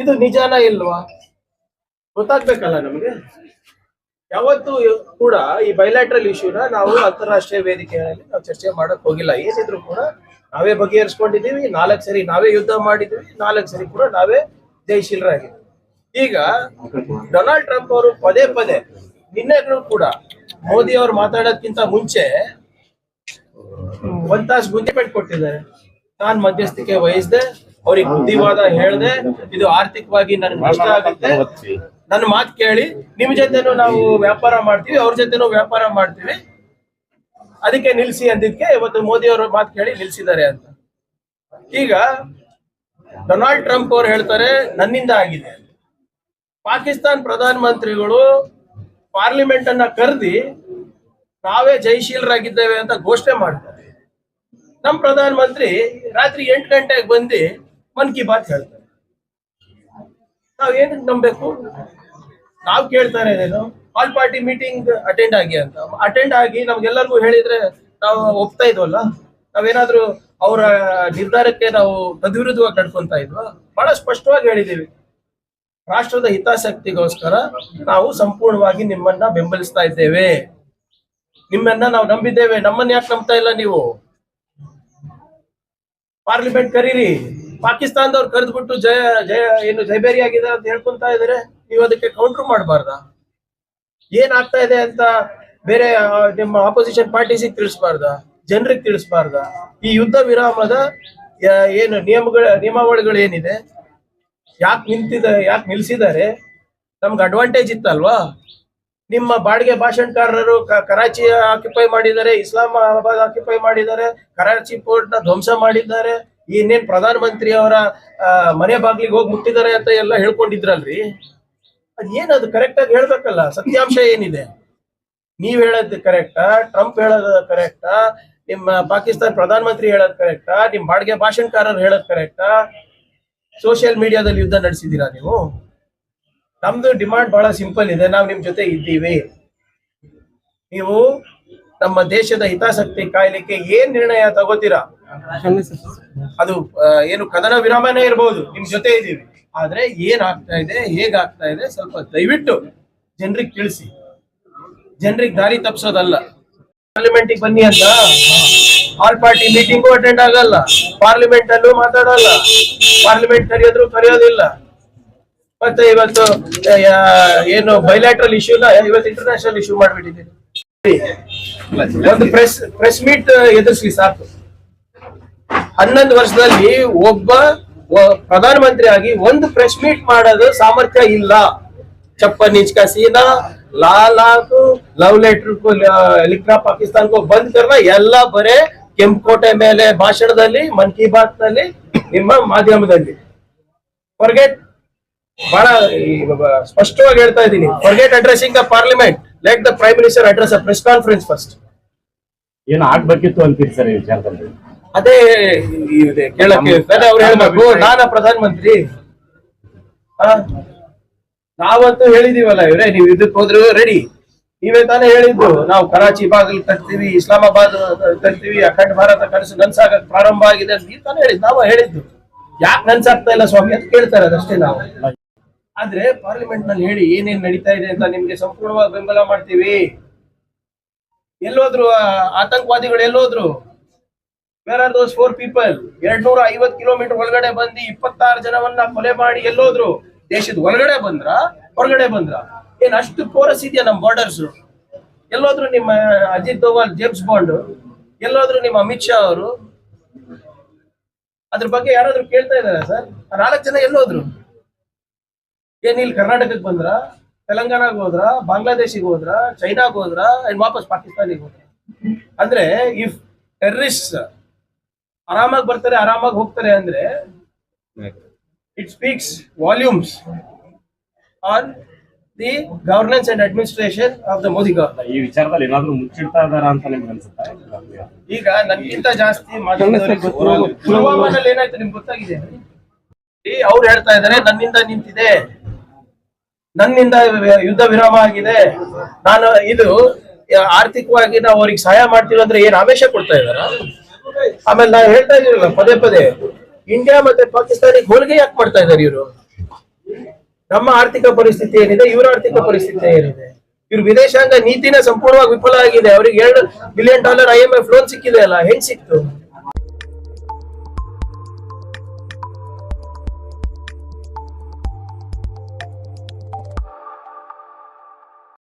ಇದು ನಿಜಾನ ಇಲ್ವಾ? ಗೊತ್ತಾಗ್ಬೇಕಲ್ಲ ನಮಗೆ? ಯಾವತ್ತು ಕೂಡ ಈ ಬಯಲಾಟ್ರಲ್ ಇಶ್ಯೂನ ನಾವು ಅಂತಾರಾಷ್ಟ್ರೀಯ ವೇದಿಕೆಗಳಲ್ಲಿ ನಾವು ಚರ್ಚೆ ಮಾಡಕ್ ಹೋಗಿಲ್ಲ. ಏನಿದ್ರು ಕೂಡ ನಾವೇ ಬಗೆಹರಿಸ್ಕೊಂಡಿದೀವಿ ನಾಲ್ಕು ಸರಿ ನಾವೇ ಯುದ್ಧ ಮಾಡಿದೀವಿ ನಾಲ್ಕು ಸರಿ ಕೂಡ ನಾವೇ ಜಯಶೀಲರಾಗಿ ಈಗ ಡೊನಾಲ್ಡ್ ಟ್ರಂಪ್ ಅವರು ಪದೇ ಪದೇ ನಿನ್ನೆಗಳು ಕೂಡ ಮೋದಿ ಅವರು ಮಾತಾಡೋದ್ಕಿಂತ ಮುಂಚೆ ಒಂದ್ ತಾಸು ಗುಂಜಿಮೆಂಟ್ ಕೊಟ್ಟಿದ್ದಾರೆ. ನಾನ್ ಮಧ್ಯಸ್ಥಿಕೆ ವಹಿಸ್ದೆ ಅವ್ರಿಗೆ ಬುದ್ಧಿವಾದ ಹೇಳ್ದೆ ಇದು ಆರ್ಥಿಕವಾಗಿ ನನಗೆ ನಷ್ಟ ಆಗುತ್ತೆ. ನನ್ನ ಮಾತು ಕೇಳಿ ನಿಮ್ ಜೊತೆನೂ ನಾವು ವ್ಯಾಪಾರ ಮಾಡ್ತೀವಿ ಅವ್ರ ಜೊತೆನೂ ವ್ಯಾಪಾರ ಮಾಡ್ತೀವಿ. ಅದಕ್ಕೆ ನಿಲ್ಸಿ ಅಂದಿದ್ಕೆ ಇವತ್ತು ಮೋದಿ ಅವರ ಮಾತು ಕೇಳಿ ನಿಲ್ಸಿದ್ದಾರೆ ಅಂತ. ಈಗ ಡೊನಾಲ್ಡ್ ಟ್ರಂಪ್ ಅವ್ರು ಹೇಳ್ತಾರೆ ನನ್ನಿಂದ ಆಗಿದೆ ಪಾಕಿಸ್ತಾನ್ ಪ್ರಧಾನ ಮಂತ್ರಿಗಳು ಪಾರ್ಲಿಮೆಂಟ್ ಅನ್ನ ಕರೆದಿ ನಾವೇ ಜಯಶೀಲರಾಗಿದ್ದೇವೆ ಅಂತ ಘೋಷಣೆ ಮಾಡ್ತಾರೆ. ನಮ್ ಪ್ರಧಾನ ಮಂತ್ರಿ ರಾತ್ರಿ ಎಂಟು ಗಂಟೆಗೆ ಬಂದು ಮನ್ ಕಿ ಬಾತ್ ಹೇಳ್ತಾರೆ. ನಾವ್ ಏನಕ್ಕೆ ನಂಬಬೇಕು? ನಾವ್ ಕೇಳ್ತಾರೆ ಇದೇನು ಆಲ್ ಪಾರ್ಟಿ ಮೀಟಿಂಗ್ ಅಟೆಂಡ್ ಆಗಿ ಅಂತ. ಅಟೆಂಡ್ ಆಗಿ ನಮ್ಗೆಲ್ಲರಿಗೂ ಹೇಳಿದ್ರೆ ನಾವು ಒಪ್ತಾ ಇದ್ವಲ್ಲ? ನಾವೇನಾದ್ರೂ ಅವರ ನಿರ್ಧಾರಕ್ಕೆ ನಾವು ತದ್ವಿರುದ್ಧವಾಗಿ ನಡ್ಕೊಂತ ಇದ್ವ? ಬಹಳ ಸ್ಪಷ್ಟವಾಗಿ ಹೇಳಿದೀವಿ. ರಾಷ್ಟ್ರದ ಹಿತಾಸಕ್ತಿಗೋಸ್ಕರ ನಾವು ಸಂಪೂರ್ಣವಾಗಿ ನಿಮ್ಮನ್ನ ಬೆಂಬಲಿಸ್ತಾ ಇದ್ದೇವೆ. ನಿಮ್ಮನ್ನ ನಾವು ನಂಬಿದ್ದೇವೆ. ನಮ್ಮನ್ನ ಯಾಕೆ ನಂಬ್ತಾ ಇಲ್ಲ ನೀವು? ಪಾರ್ಲಿಮೆಂಟ್ ಕರೀರಿ. ಪಾಕಿಸ್ತಾನದವ್ರು ಕರೆದ್ಬಿಟ್ಟು ಜಯ ಜಯ, ಏನು ಜೈಬೇರಿ ಆಗಿದೆ ಅಂತ ಹೇಳ್ಕೊಂತ ಇದಾರೆ. ನೀವು ಅದಕ್ಕೆ ಕೌಂಟರ್ ಮಾಡಬಾರ್ದ? ಏನ್ ಆಗ್ತಾ ಇದೆ ಅಂತ ಬೇರೆ ನಿಮ್ಮ ಆಪೋಸಿಷನ್ ಪಾರ್ಟೀಸಿಗೆ ತಿಳಿಸ್ಬಾರ್ದ? ಜನರಿಗೆ ತಿಳಿಸ್ಬಾರ್ದ? ಈ ಯುದ್ಧ ವಿರಾಮದ ಏನು ನಿಯಮಗಳ, ನಿಯಮಾವಳಿಗಳು ಏನಿದೆ? ಯಾಕೆ ನಿಂತಿದ, ಯಾಕೆ ನಿಲ್ಸಿದ್ದಾರೆ? ನಮ್ಗೆ ಅಡ್ವಾಂಟೇಜ್ ಇತ್ತಲ್ವಾ? ನಿಮ್ಮ ಬಾಡಿಗೆ ಭಾಷಣಕಾರರು ಕರಾಚಿ ಆಕ್ಯುಪೈ ಮಾಡಿದ್ದಾರೆ, ಇಸ್ಲಾಮಾಬಾದ್ ಆಕ್ಯುಪೈ ಮಾಡಿದ್ದಾರೆ, ಕರಾಚಿ ಪೋರ್ಟ್ನ ಧ್ವಂಸ ಮಾಡಿದ್ದಾರೆ. ಇನ್ನೇನ್ ಪ್ರಧಾನ ಮಂತ್ರಿ ಅವರ ಮನೆ ಬಾಗ್ಲಿಗೆ ಹೋಗಿ ಮುಟ್ಟಿದ್ದಾರೆ ಅಂತ ಎಲ್ಲ ಹೇಳ್ಕೊಂಡಿದ್ರಲ್ರಿ? ಅದ್ ಅದು ಕರೆಕ್ಟ್ ಆಗಿ ಹೇಳ್ಬೇಕಲ್ಲ, ಸತ್ಯಾಂಶ ಏನಿದೆ? ನೀವ್ ಹೇಳದ್ ಕರೆಕ್ಟಾ ಟ್ರಂಪ್ ಹೇಳೋದ ಕರೆಕ್ಟಾ ನಿಮ್ಮ ಪಾಕಿಸ್ತಾನ ಪ್ರಧಾನ ಮಂತ್ರಿ ಹೇಳೋದ್ ಕರೆಕ್ಟಾ ನಿಮ್ ಬಾಡಿಗೆ ಭಾಷಣಕಾರರು ಹೇಳೋದ್ ಕರೆಕ್ಟಾ ಸೋಷಿಯಲ್ ಮೀಡಿಯಾದಲ್ಲಿ ಯುದ್ಧ ನಡೆಸಿದ್ದೀರಾ ನೀವು? ನಮ್ದು ಡಿಮಾಂಡ್ ಬಹಳ ಸಿಂಪಲ್ ಇದೆ, ನಾವು ನಿಮ್ ಜೊತೆ ಇದ್ದೀವಿ. ನೀವು ನಮ್ಮ ದೇಶದ ಹಿತಾಸಕ್ತಿ ಕಾಯ್ಲಿಕ್ಕೆ ಏನ್ ನಿರ್ಣಯ ತಗೋತೀರಾ? ಅದು ಏನು ಕದನ ವಿರಾಮನೇ ಇರಬಹುದು ನಿಮ್ ಜೊತೆ ಇದ್ದೀವಿ. ಆದ್ರೆ ಏನ್ ಆಗ್ತಾ ಇದೆ ಹೇಗಾಗ್ತಾ ಆಗ್ತಾ ಇದೆ ಸ್ವಲ್ಪ ದಯವಿಟ್ಟು ಜನರಿಗೆ ತಿಳಿಸಿ. ಜನರಿಗೆ ದಾರಿ ತಪ್ಪಿಸೋದಲ್ಲ ಪಾರ್ಲಿಮೆಂಟಿಗೆ ಬನ್ನಿ ಅಂತ. ಆಲ್ ಪಾರ್ಟಿ ಮೀಟಿಂಗು ಅಟೆಂಡ್ ಆಗಲ್ಲ. ಪಾರ್ಲಿಮೆಂಟ್ ಅಲ್ಲೂ ಮಾತಾಡಲ್ಲ. ಪಾರ್ಲಿಮೆಂಟ್ ಕರೆಯೋದ್ರು ಕರೆಯೋದಿಲ್ಲ. ಮತ್ತೆ ಇವತ್ತು ಏನು ಬೈಲ್ಯಾಟ್ರಲ್ ಇಶ್ಯೂನ ಇವತ್ತು ಇಂಟರ್ನ್ಯಾಷನಲ್ ಇಶ್ಯೂ ಮಾಡ್ಬಿಟ್ಟಿದ್ದೀನಿ. ಒಂದು ಪ್ರೆಸ್ ಪ್ರೆಸ್ ಮೀಟ್ ಎದುರಿಸಲಿ ಸಾಕು. ಹನ್ನೊಂದು ವರ್ಷದಲ್ಲಿ ಒಬ್ಬ ಪ್ರಧಾನ ಮಂತ್ರಿ ಆಗಿ ಒಂದು ಪ್ರೆಸ್ ಮೀಟ್ ಮಾಡೋದು ಸಾಮರ್ಥ್ಯ ಇಲ್ಲ. ಚಪ್ಪರ್ ಕಸೀನಾ ಸೀನಾ ಲಾಲಾಕು ಲವ್ ಲೆಟರ್ ಎಲಿಕ್ಟ್ರಾ ಪಾಕಿಸ್ತಾನ್ಗೂ ಬಂದ್ ಕರ್ನ ಎಲ್ಲ ಬರೇ ಕೆಂಪುಕೋಟೆ ಮೇಲೆ ಭಾಷಣದಲ್ಲಿ, ಮನ್ ಕಿ ಬಾತ್ನಲ್ಲಿ ನಿಮ್ಮ ಮಾಧ್ಯಮದಲ್ಲಿ. ಹೊರಗೆ ಬಹಳ ಸ್ಪಷ್ಟವಾಗಿ ಹೇಳ್ತಾ ಇದ್ದೀನಿ. ಹೊರಗೆ addressing the parliament let the prime minister address a press conference first ಏನು ಆಗ್ಬೇಕಿತ್ತು ಅಂತೀರಿ ಸರ್ ಈ ವಿಚಾರದಲ್ಲಿ? ಅದೇ ಇದೆ ಕೇಳಕ್ಕೆ ತಾನೇ ಅವ್ರು ಹೇಳ್ಬೇಕು ನಾನ ಪ್ರಧಾನ ಮಂತ್ರಿ? ನಾವಂತೂ ಹೇಳಿದೀವಲ್ಲ ಇವ್ರೆ ನೀವು ಇದಕ್ಕೆ ಹೋದ್ರು ರೆಡಿ ನೀವೇ ತಾನೇ ಹೇಳಿದ್ದು ನಾವು ಕರಾಚಿ ಬಾಗಿಲು ಕಟ್ತೀವಿ ಇಸ್ಲಾಮಾಬಾದ್ ಕಟ್ತೀವಿ ಅಖಂಡ ಭಾರತ ಕನಸು ನನ್ಸಾಗಕ್ ಪ್ರಾರಂಭ ಆಗಿದೆ ಅಂತ ನೀವು ತಾನೇ ಹೇಳಿದ್ದು. ನಾವು ಹೇಳಿದ್ದು. ಯಾಕೆ ನನ್ಸಾಗ್ತಾ ಇಲ್ಲ ಸ್ವಾಮಿ ಅಂತ ಕೇಳ್ತಾರೆ ಅದಷ್ಟೇ ನಾವು. ಆದ್ರೆ ಪಾರ್ಲಿಮೆಂಟ್ನಲ್ಲಿ ಹೇಳಿ ಏನೇನ್ ನಡೀತಾ ಇದೆ ಅಂತ ನಿಮ್ಗೆ ಸಂಪೂರ್ಣವಾಗಿ ಬೆಂಬಲ ಮಾಡ್ತೀವಿ. ಎಲ್ಲೋದ್ರು ಆತಂಕವಾದಿಗಳು ಎಲ್ಲೋದ್ರು? Where are those four people ಎರಡ್ ನೂರ ಐವತ್ ಕಿಲೋಮೀಟರ್ ಒಳಗಡೆ ಬಂದು ಇಪ್ಪತ್ತಾರು ಜನವನ್ನ ಕೊಲೆ ಮಾಡಿ ಎಲ್ಲೋದ್ರು? ದೇಶದ ಒಳಗಡೆ ಬಂದ್ರ? ಹೊರಗಡೆ ಬಂದ್ರ? ಏನ್ ಅಷ್ಟು ಪೋರಸ್ ಇದೆಯಾ ನಮ್ ಬಾರ್ಡರ್ಸ್ ಎಲ್ಲೋದ್ರು ನಿಮ್ಮ ಅಜಿತ್ ದೋವಲ್ ಜೇಮ್ಸ್ ಬಾಂಡ್ ಎಲ್ಲೋದ್ರು ನಿಮ್ಮ ಅಮಿತ್ ಶಾ ಅವರು? ಅದ್ರ ಬಗ್ಗೆ ಯಾರಾದ್ರೂ ಕೇಳ್ತಾ ಇದಾರ ಸರ್? ನಾಲ್ಕು ಜನ ಎಲ್ಲೋದ್ರು? ಏನ್ ಇಲ್ಲಿ ಕರ್ನಾಟಕಕ್ಕೆ ಬಂದ್ರ ತೆಲಂಗಾಣಗೆ ಹೋದ್ರ ಬಾಂಗ್ಲಾದೇಶಿಗೆ ಹೋದ್ರ ಚೈನಾಗ್ ಹೋದ್ರ ಅಂಡ್ ವಾಪಸ್ ಪಾಕಿಸ್ತಾನಿಗೆ ಹೋದ್ರ. ಅಂದ್ರೆ ಇಫ್ ಟೆರರಿಸ್ಟ್ ಆರಾಮಾಗಿ ಬರ್ತಾರೆ ಆರಾಮಾಗಿ ಹೋಗ್ತಾರೆ ಅಂದ್ರೆ it speaks volumes on the governance and administration of the Modi governor ಈ ವಿಚಾರದಲ್ಲಿ ಏನಾದ್ರು ಮುಚ್ಚಿಡ್ತಾ ಇದಾರ ಅಂತ ನಿಮ್ಗೆ ಅನ್ಸುತ್ತೆ ಈಗ? ನನ್ಗಿಂತ ಜಾಸ್ತಿ. ಪುಲ್ವಾಮಾದಲ್ಲಿ ಏನಾಯ್ತು ನಿಮ್ಗೆ ಗೊತ್ತಾಗಿದೆ? ಅವ್ರು ಹೇಳ್ತಾ ಇದಾರೆ ನನ್ನಿಂದ ನಿಂತಿದೆ. ನನ್ನಿಂದ ಯುದ್ಧ ವಿರಾಮ ಆಗಿದೆ. ನಾನು ಇದು ಆರ್ಥಿಕವಾಗಿ ನಾವು ಅವ್ರಿಗೆ ಸಹಾಯ ಮಾಡ್ತೀವಿ ಅಂದ್ರೆ ಏನ್ ಆವೇಶ ಕೊಡ್ತಾ ಇದಾರ ಆಮೇಲೆ ನಾವು ಹೇಳ್ತಾ ಇದೀವಲ್ಲ ಪದೇ ಪದೇ ಇಂಡಿಯಾ ಮತ್ತೆ ಪಾಕಿಸ್ತಾನಿಗೆ ಹೋಲಿಗೆ ಯಾಕೆ ಮಾಡ್ತಾ ಇದ್ದಾರೆ ಇವರು? ನಮ್ಮ ಆರ್ಥಿಕ ಪರಿಸ್ಥಿತಿ ಏನಿದೆ, ಇವರ ಆರ್ಥಿಕ ಪರಿಸ್ಥಿತಿ ಏನಿದೆ? ಇವ್ರ ವಿದೇಶಾಂಗ ನೀತಿನೇ ಸಂಪೂರ್ಣವಾಗಿ ವಿಫಲ ಆಗಿದೆ. ಅವ್ರಿಗೆ ಎರಡು billion dollar I M F loan ಸಿಕ್ಕಿದೆ ಅಲ್ಲ, ಹೆಂಗ್ ಸಿಕ್ತು?